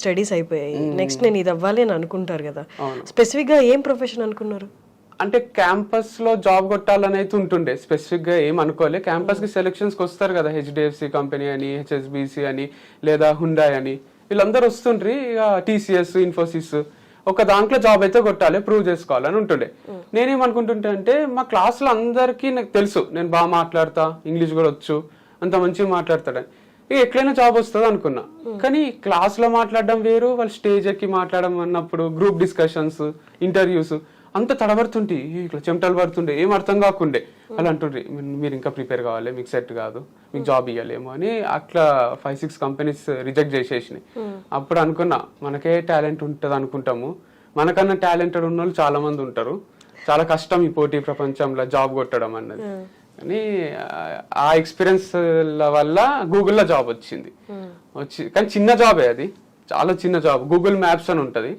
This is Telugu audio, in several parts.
స్టడీస్ అయిపోయాయి. నెక్స్ట్ నేను ఇది అవ్వాలి అని అనుకుంటారు కదా. స్పెసిఫిక్గా ఏం ప్రొఫెషన్ అనుకున్నారు? అంటే క్యాంపస్లో జాబ్ కొట్టాలని అయితే ఉంటుండే. స్పెసిఫిక్గా ఏం అనుకోలే. క్యాంపస్కి సెలక్షన్స్కి వస్తారు కదా హెచ్డిఎఫ్సి కంపెనీ అని హెచ్ఎస్బిసి అని లేదా హుండాయ్ అని. వీళ్ళందరూ వస్తుండ్రి ఇక టీసీఎస్ ఇన్ఫోసిస్ ఒక దాంట్లో జాబ్ అయితే కొట్టాలి ప్రూవ్ చేసుకోవాలని ఉంటుండే. నేనేమనుకుంటుంటే అంటే మా క్లాస్లో అందరికీ నాకు తెలుసు. నేను బాగా మాట్లాడతా ఇంగ్లీష్ కూడా వచ్చు అంత మంచిగా మాట్లాడతాడని. ఎట్లయినా జాబ్ వస్తుంది అనుకున్నా. కానీ క్లాస్లో మాట్లాడడం వేరు వాళ్ళు స్టేజ్ ఎక్కి మాట్లాడడం అన్నప్పుడు గ్రూప్ డిస్కషన్స్ ఇంటర్వ్యూస్ అంత తడబడుతుంటే ఇట్లా చెమటలు పడుతుండే ఏం అర్థం కాకుండే. వాళ్ళు అంటుండ్రి "మీరు- మీరు ఇంకా ప్రిపేర్ కావాలి మీకు సెట్ కాదు మీకు జాబ్ ఇవ్వలేము అని అట్లా ఫైవ్ సిక్స్ కంపెనీస్ రిజెక్ట్ చేసేసినాయి. అప్పుడు అనుకున్నా మనకే టాలెంట్ ఉంటుంది అనుకుంటాము. మనకన్నా టాలెంటెడ్ ఉన్న వాళ్ళు చాలా మంది ఉంటారు. చాలా కష్టం ఈ పోటీ ప్రపంచంలో జాబ్ కొట్టడం అన్నది. కానీ ఆ- ఎక్స్పీరియన్స్ వల్ల గూగుల్లో జాబ్ వచ్చింది. వచ్చి కానీ చిన్న జాబే అది. చాలా చిన్న జాబ్ గూగుల్ మ్యాప్స్ అని ఉంటది.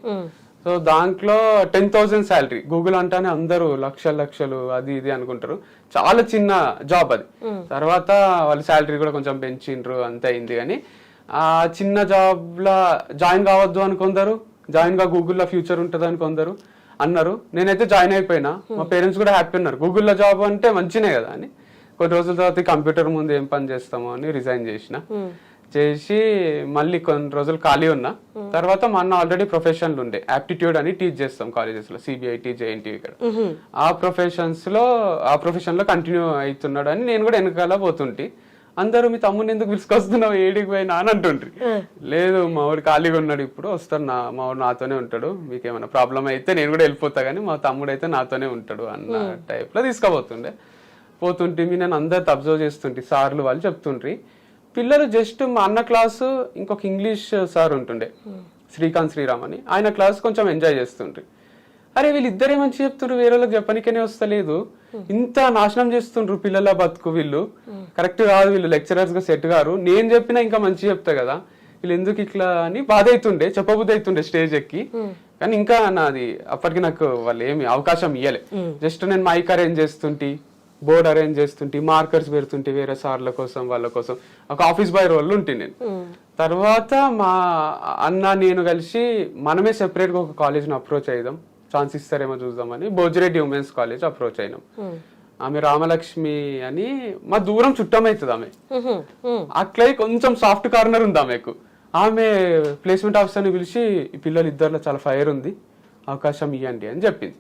సో దాంట్లో టెన్ థౌసండ్ శాలరీ గూగుల్ అంటానే అందరూ లక్షలు లక్షలు అది ఇది అనుకుంటారు. చాలా చిన్న జాబ్ అది. తర్వాత వాళ్ళ శాలరీ కూడా కొంచెం పెంచిండ్రు అంతే అయింది కానీ ఆ చిన్న జాబ్ లా జాయిన్ కావద్దు అని కొందరు. జాయిన్గా గూగుల్లో ఫ్యూచర్ ఉంటుంది అని కొందరు. అన్నారు. నేనైతే జాయిన్ అయిపోయినా. మా పేరెంట్స్ కూడా హ్యాపీ ఉన్నారు. గూగుల్లో జాబ్ అంటే మంచినే కదా అని. కొన్ని రోజుల తర్వాత కంప్యూటర్ ముందు ఏం పని చేస్తామో అని రిజైన్ చేసిన. చేసి మళ్ళీ కొన్ని రోజులు ఖాళీ ఉన్నా. తర్వాత మా అన్న ఆల్రెడీ ప్రొఫెషన్లు ఉండే. యాప్టిట్యూడ్ అని టీచ్ చేస్తాం కాలేజెస్లో. సిబిఐటి జేఎన్టీ ఇక్కడ. ఆ ప్రొఫెషన్స్లో ఆ ప్రొఫెషన్లో కంటిన్యూ అవుతున్నాడు అని నేను కూడా వెనకాల పోతుంటి. అందరూ మీ తమ్ముని ఎందుకు పిలుచుకొస్తున్నావు? ఏడికి పోయినా అని అంటుండ్రి. లేదు మా వాడు ఖాళీగా ఉన్నాడు ఇప్పుడు వస్తాడు. నా మా వాడు నాతోనే ఉంటాడు. మీకు ఏమైనా ప్రాబ్లం అయితే నేను కూడా వెళ్ళిపోతా కానీ మా తమ్ముడు అయితే నాతోనే ఉంటాడు అన్న టైప్లో తీసుకుపోతుండే. పోతుంటే మీ నేను అందరితో అబ్జర్వ్ చేస్తుంటే సార్లు వాళ్ళు చెప్తుండ్రి. పిల్లలు జస్ట్ మా అన్న క్లాసు ఇంకొక ఇంగ్లీష్ సార్ ఉంటుండే శ్రీకాంత్ శ్రీరామ్ అని ఆయన క్లాస్ కొంచెం ఎంజాయ్ చేస్తుండ్రి. అరే వీళ్ళిద్దరే మంచి చెప్తుండ్రు వేరే వాళ్ళకి చెప్పనికనే వస్తలేదు. ఇంత నాశనం చేస్తుండ్రు పిల్లల బతుకు వీళ్ళు. కరెక్ట్ కాదు వీళ్ళు లెక్చరర్స్గా సెట్ గారు నేను చెప్పినా ఇంకా మంచి చెప్తా కదా. వీళ్ళు ఎందుకు ఇట్లా అని బాధ అవుతుండే చెప్పబుద్ధి అవుతుండే స్టేజ్ ఎక్కి. కానీ ఇంకా నాది అప్పటికి నాకు వాళ్ళు ఏమి అవకాశం ఇయ్యలే. జస్ట్ నేను మైక్ అరేంజ్ చేస్తుంటే బోర్డ్ అరేంజ్ చేస్తుంటే మార్కర్స్ పెడుతుంటే వేరే సార్ల కోసం వాళ్ళ కోసం. ఒక ఆఫీస్ బాయ్ రోల్ ఉంటే నేను. తర్వాత మా అన్న నేను కలిసి మనమే సెపరేట్గా ఒక కాలేజ్ని అప్రోచ్ అయ్యాం ఛాన్స్ ఇస్తారేమో చూద్దామని భోజిరెడ్డి ఉమెన్స్ కాలేజ్ అప్రోచ్ అయినాం. ఆమె రామలక్ష్మి అని మా దూరం చుట్టం అవుతుంది ఆమె అట్లే కొంచెం సాఫ్ట్ కార్నర్ ఉంది ఆమెకు. ఆమె ప్లేస్మెంట్ ఆఫీసర్ని పిలిచి ఈ పిల్లలు ఇద్దరిలో చాలా ఫైర్ ఉంది అవకాశం ఇవ్వండి అని చెప్పింది.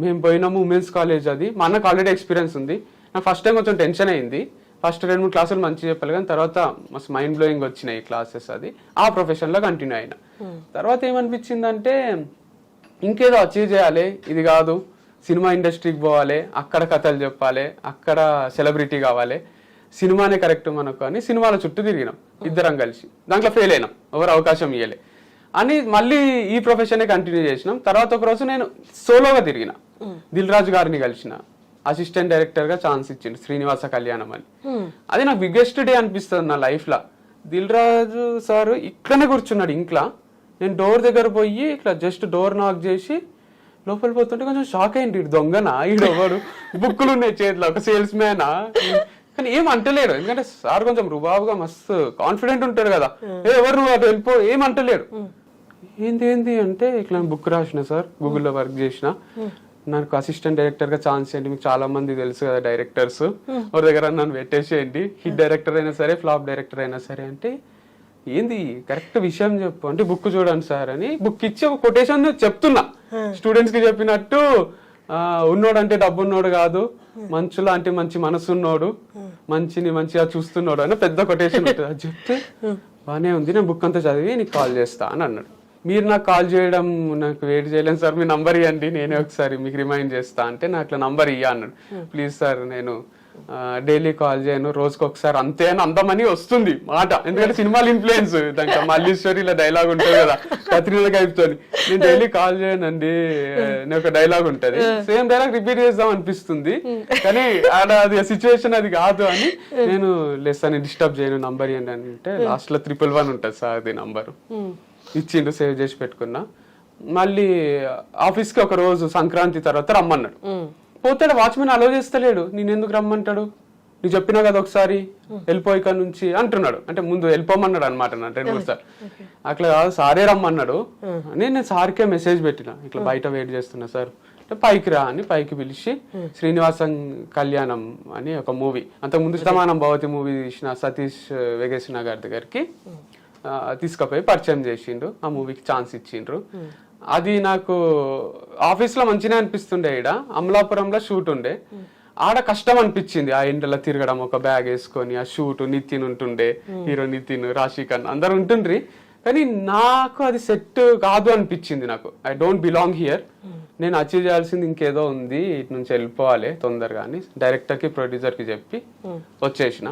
మేము. పోయినాము ఉమెన్స్ కాలేజ్ అది. మా అన్నకు ఆల్రెడీ ఎక్స్పీరియన్స్ ఉంది. నాకు ఫస్ట్ టైం కొంచెం టెన్షన్ అయింది. ఫస్ట్ రెండు మూడు క్లాసులు మంచిగా చెప్పాలి కానీ తర్వాత మస్తు మైండ్ బ్లోయింగ్ వచ్చినాయి క్లాసెస్ అది. ఆ ప్రొఫెషన్లో కంటిన్యూ అయినా. తర్వాత ఏమనిపించిందంటే ఇంకేదో అచీవ్ చేయాలి. ఇది కాదు. సినిమా ఇండస్ట్రీకి పోవాలి. అక్కడ కథలు చెప్పాలి. అక్కడ సెలబ్రిటీ కావాలి. సినిమానే కరెక్ట్ మనకు అని సినిమాల చుట్టూ తిరిగినాం. ఇద్దరం కలిసి. దాంట్లో ఫెయిల్ అయినాం. ఎవరు అవకాశం ఇవ్వలే అని మళ్ళీ ఈ ప్రొఫెషన్ కంటిన్యూ చేసినాం. తర్వాత ఒక రోజు నేను సోలోగా తిరిగిన. దిల్ రాజు గారిని కలిసిన. అసిస్టెంట్ డైరెక్టర్గా ఛాన్స్ ఇచ్చిండు శ్రీనివాస కళ్యాణం అని. అది నాకు బిగ్గెస్ట్ డే అనిపిస్తుంది నా లైఫ్ లా. దిల్ రాజు సార్ ఇట్లనే కూర్చున్నాడు ఇంట్లో. నేను డోర్ దగ్గర పోయి ఇట్లా జస్ట్ డోర్ నాక్ చేసి లోపల పోతుంటే కొంచెం షాక్ అయింది ఈడు దొంగనా? ఈడు ఎవడు? బుక్కులు ఉన్నాయి చేతిలో ఒక సేల్స్ మ్యానా కానీ ఏం అంటలేడు. ఎందుకంటే సార్ కొంచెం రుబాబుగా మస్తు కాన్ఫిడెంట్ ఉంటాడు కదా. ఏ ఎవరు నువ్వు అటు వెళ్ళిపో ఏం అంటలేడు. ఏంది ఏంది అంటే ఇట్లా బుక్ రాసిన సార్ గూగుల్లో వర్క్ చేసిన. నాకు అసిస్టెంట్ డైరెక్టర్గా ఛాన్స్ ఏంటి? మీకు చాలా మంది తెలుసు కదా డైరెక్టర్స్ ఎవరి దగ్గర నన్ను పెట్టేసేయండి. హిట్ డైరెక్టర్ అయినా సరే ఫ్లాప్ డైరెక్టర్ అయినా సరే అంటే ఏంది? కరెక్ట్ విషయం చెప్పు. అంటే బుక్ చూడండి సార్ అని బుక్ ఇచ్చి ఒక కొటేషన్ చెప్తున్నా. స్టూడెంట్స్కి చెప్పినట్టు ఉన్నోడు అంటే డబ్బు ఉన్నోడు కాదు మంచులా అంటే మంచి మనసు ఉన్నోడు మంచిని మంచిగా చూస్తున్నాడు అని పెద్ద కొటేషన్ ఉంటుంది. అది చెప్తే బానే ఉంది. నేను బుక్ అంతా చదివి నీకు కాల్ చేస్తా అని అన్నాడు. మీరు నాకు కాల్ చేయడం నాకు వెయిట్ చేయలేను సార్. మీ నంబర్ ఇవ్వండి నేనే ఒకసారి మీకు రిమైండ్ చేస్తా అంటే నాకు అట్లా నంబర్ ఇయ్య అన్నాడు. ప్లీజ్ సార్ నేను డైలీ కాల్ చేయను రోజుకి ఒకసారి అంతే అని అందమని వస్తుంది మాట. ఎందుకంటే సినిమాలు ఇన్ఫ్లుయెన్స్ దానికి మల్లీశ్వరి ఇలా డైలాగ్ ఉంటుంది కదా కత్రినా కైపుతో నేను డైలీ కాల్ చేయనండి అని ఒక డైలాగ్ ఉంటది. సేమ్ డైలాగ్ రిపీట్ చేద్దాం అనిపిస్తుంది. కానీ ఆడ అది సిచ్యువేషన్ అది కాదు అని నేను లెస్ అని డిస్టర్బ్ చేయను నంబర్ అని అంటే లాస్ట్లో త్రిపుల్ వన్ ఉంటుంది సార్ అది నంబర్ ఇచ్చిండు సేవ్ చేసి పెట్టుకున్నా. మళ్ళీ ఆఫీస్కి ఒక రోజు సంక్రాంతి తర్వాత రమ్మన్నాడు. పోతాడు వాచ్మెన్ అలో చేస్తలేడు. నేను ఎందుకు రమ్మంటాడు? నువ్వు చెప్పినా కదా ఒకసారి వెళ్ళిపో ఇక్కడ నుంచి అంటున్నాడు. అంటే ముందు వెళ్ళిపోమన్నాడు అనమాట నన్ను రెండు మూడు సార్లు. అట్లా కాదు సారే రమ్మన్నాడు. అని నేను సార్కే మెసేజ్ పెట్టిన. ఇట్లా బయట వెయిట్ చేస్తున్నా సార్ అంటే పైకి రా అని పైకి పిలిచి శ్రీనివాసం కళ్యాణం అని ఒక మూవీ అంతకు ముందు శతమానం భవతి మూవీ తీసిన సతీష్ వెగేసిన గారి దగ్గరికి తీసుకుపోయి పరిచయం చేసిండు. ఆ మూవీకి ఛాన్స్ ఇచ్చిండ్రు. అది నాకు ఆఫీస్లో మంచిగా అనిపిస్తుండే ఈడ. అమలాపురంలో షూట్ ఉండే. ఆడ కష్టం అనిపించింది. ఆ ఎండలో తిరగడం ఒక బ్యాగ్ వేసుకొని ఆ షూట్ నితిన్ ఉంటుండే. హీరో నితిన్ రాశిఖన్ అందరు ఉంటుండ్రి. కానీ నాకు అది సెట్ కాదు అనిపించింది నాకు. ఐ డోంట్ బిలాంగ్ హియర్ నేను అచీవ్ చేయాల్సింది ఇంకేదో ఉంది. ఇటు నుంచి వెళ్ళిపోవాలి తొందరగా అని డైరెక్టర్కి ప్రొడ్యూసర్కి చెప్పి వచ్చేసిన.